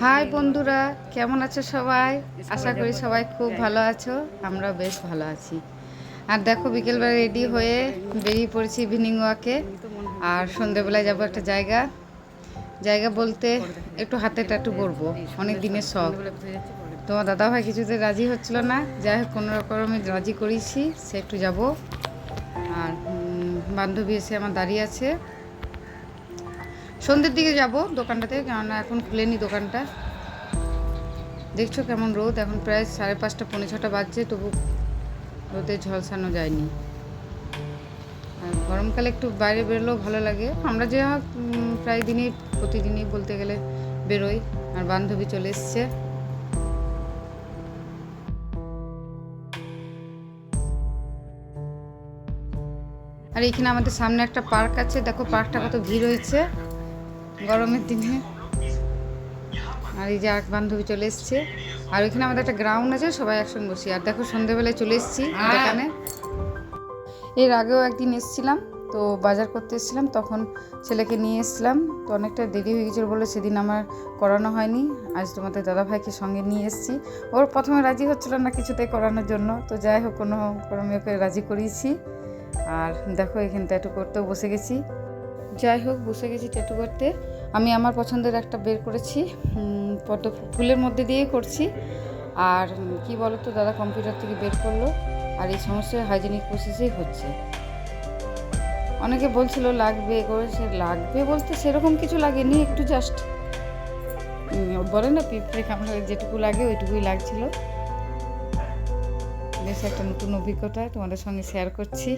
High বন্ধুরা, কেমন আছো সবাই? আশা করি সবাই খুব ভালো আছো আমরা বেশ ভালো আছি। আর দেখো, বিকেলবেলা রেডি হয়ে বেরিয়ে পড়েছি ইভিনিং ওয়াকে আর সন্ধেবেলায় যাব একটা জায়গা। জায়গা বলতে একটু হাতে টাটু করব, অনেক দিনের শখ। তোমার দাদাভাই কিছুতে রাজি হচ্ছিল না, যাই হোক, কোনো রকম রাজি করিয়েছি সে একটু যাব। আর বান্ধবী এসে আমার দাঁড়িয়ে আছে। সন্ধ্যের দিকে যাব দোকানটাতে কেননা এখন খুলেনি দোকানটা। দেখছ কেমন রোদ, এখন প্রায় সাড়ে পাঁচটা, পৌনে ছটা বাজছে, তবু রোদে ঝলসানো যায়নি। আর গরমকালে একটু বাইরে বেরোলেও ভালো লাগে। আমরা যে প্রায় দিনই, প্রতিদিনই বলতে গেলে বেরোই, আর বান্ধবী চলে এসছে। আর এখানে আমাদের সামনে একটা পার্ক আছে, দেখো পার্কটা কত ভিড় হয়েছে। গরমের দিনে। আর এই যে এক বান্ধবী চলে এসছে। আর ওইখানে আমাদের একটা গ্রাউন্ড আছে সবাই একসঙ্গে বসি। আর দেখো সন্ধেবেলায় চলে এসেছি দোকানে। এর আগেও একদিন এসেছিলাম তো বাজার করতে এসেছিলাম তখন ছেলেকে নিয়ে এসেছিলাম। তো অনেকটা দেরি হয়ে গেছিল বলে সেদিন আমার করানো হয়নি। আজ তোমাদের দাদাভাইকে সঙ্গে নিয়ে এসেছি। ওর প্রথমে রাজি হচ্ছিল না কিছুতে করানোর জন্য। তো যাই হোক কোনো ক্রমে ওকে রাজি করিয়েছি। আর দেখো এখানে ট্যাটু করতেও বসে গেছি। যাই হোক, বসে গেছি ট্যাটু করতে। আমি আমার পছন্দের একটা বের করেছি পদ্ম ফুলের মধ্যে দিয়েই করছি। আর কি বলো তো দাদা কম্পিউটার থেকে বের করল। আর এই সমস্ত হাইজেনিক প্রসেসেই হচ্ছে। অনেকে বলছিল, লাগবে করেছে লাগবে বলতে সেরকম কিছু লাগেনি, একটু জাস্ট বলে না, পিঁপড়ে কামড়ালে যেটুকু লাগে, ওইটুকুই লাগছিল। বেশ একটা নতুন অভিজ্ঞতা তোমাদের সঙ্গে শেয়ার করছি।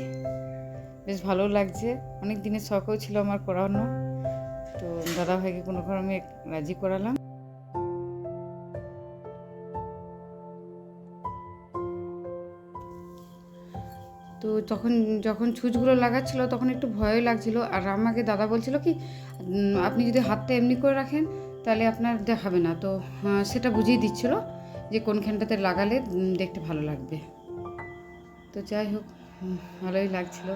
বেশ ভালো লাগছে। অনেক দিনের শখও ছিল আমার করানো। তো দাদাভাইকে কোনো ক্রমে রাজি করালাম। তো তখন যখন ছুঁচগুলো লাগাচ্ছিল তখন একটু ভয়ও লাগছিল। আর আমাকে দাদা বলছিল কি আপনি যদি হাতটা এমনি করে রাখেন তাহলে আপনার দেখাবে না। তো সেটা বুঝিয়ে দিচ্ছিল যে কোনখানটাতে লাগালে দেখতে ভালো লাগবে। তো যাই হোক ভালোই লাগছিল।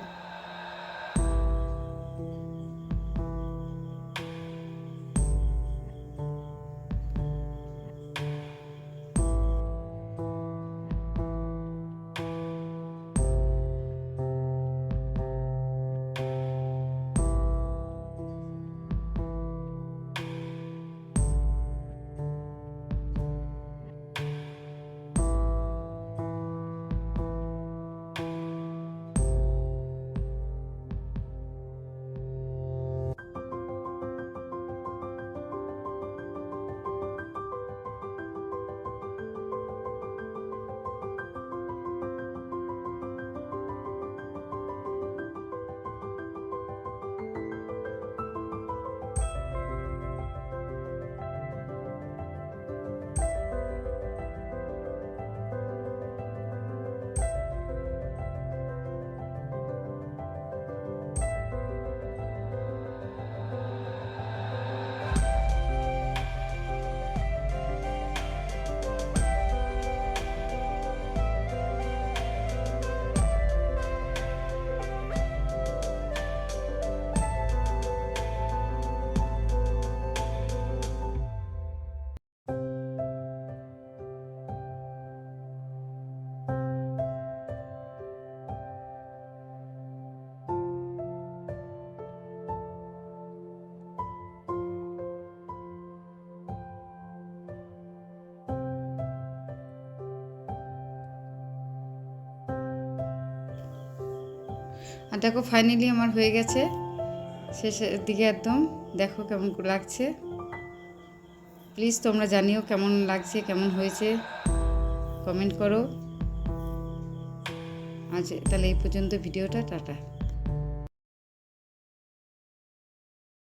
আর দেখো ফাইনালি আমার হয়ে গেছে। শেষের দিকে একদম। দেখো কেমন লাগছে। প্লিজ তোমরা জানিও কেমন লাগছে, কেমন হয়েছে। কমেন্ট করো। আজ তাহলে এই পর্যন্ত ভিডিওটা, টাটা।